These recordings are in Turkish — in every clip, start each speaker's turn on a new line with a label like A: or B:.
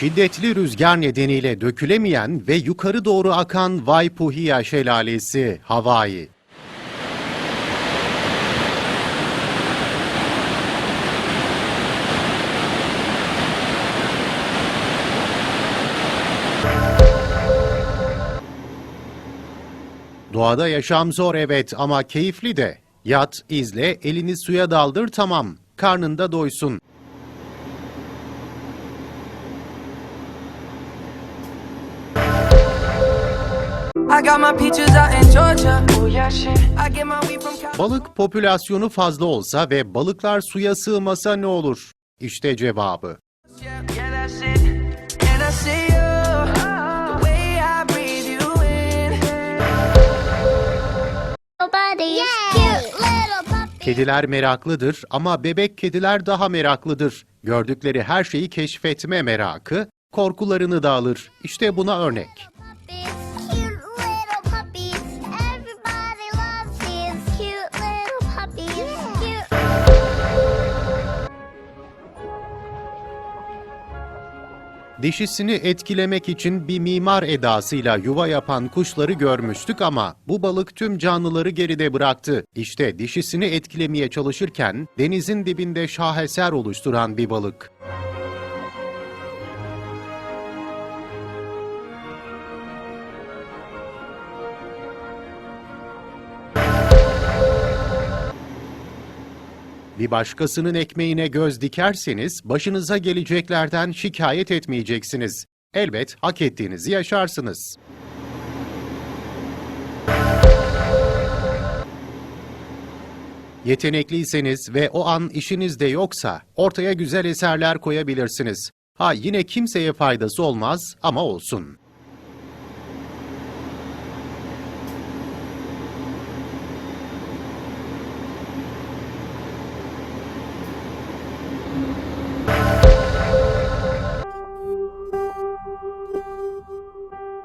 A: Şiddetli rüzgar nedeniyle dökülemeyen ve yukarı doğru akan Waipuhia Şelalesi, Hawaii. Doğada yaşam zor evet ama keyifli de. Yat, izle, elini suya daldır tamam. Karnında doysun. Balık popülasyonu fazla olsa ve balıklar suya sığmasa ne olur? İşte cevabı. Kediler meraklıdır ama bebek kediler daha meraklıdır. Gördükleri her şeyi keşfetme merakı, korkularını da alır. İşte buna örnek. Dişisini etkilemek için bir mimar edasıyla yuva yapan kuşları görmüştük ama bu balık tüm canlıları geride bıraktı. İşte dişisini etkilemeye çalışırken denizin dibinde şaheser oluşturan bir balık. Bir başkasının ekmeğine göz dikerseniz başınıza geleceklerden şikayet etmeyeceksiniz. Elbet hak ettiğinizi yaşarsınız. Yetenekliyseniz ve o an işiniz de yoksa ortaya güzel eserler koyabilirsiniz. Ha yine kimseye faydası olmaz ama olsun.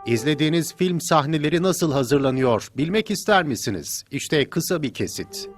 A: İzlediğiniz film sahneleri nasıl hazırlanıyor bilmek ister misiniz? İşte kısa bir kesit.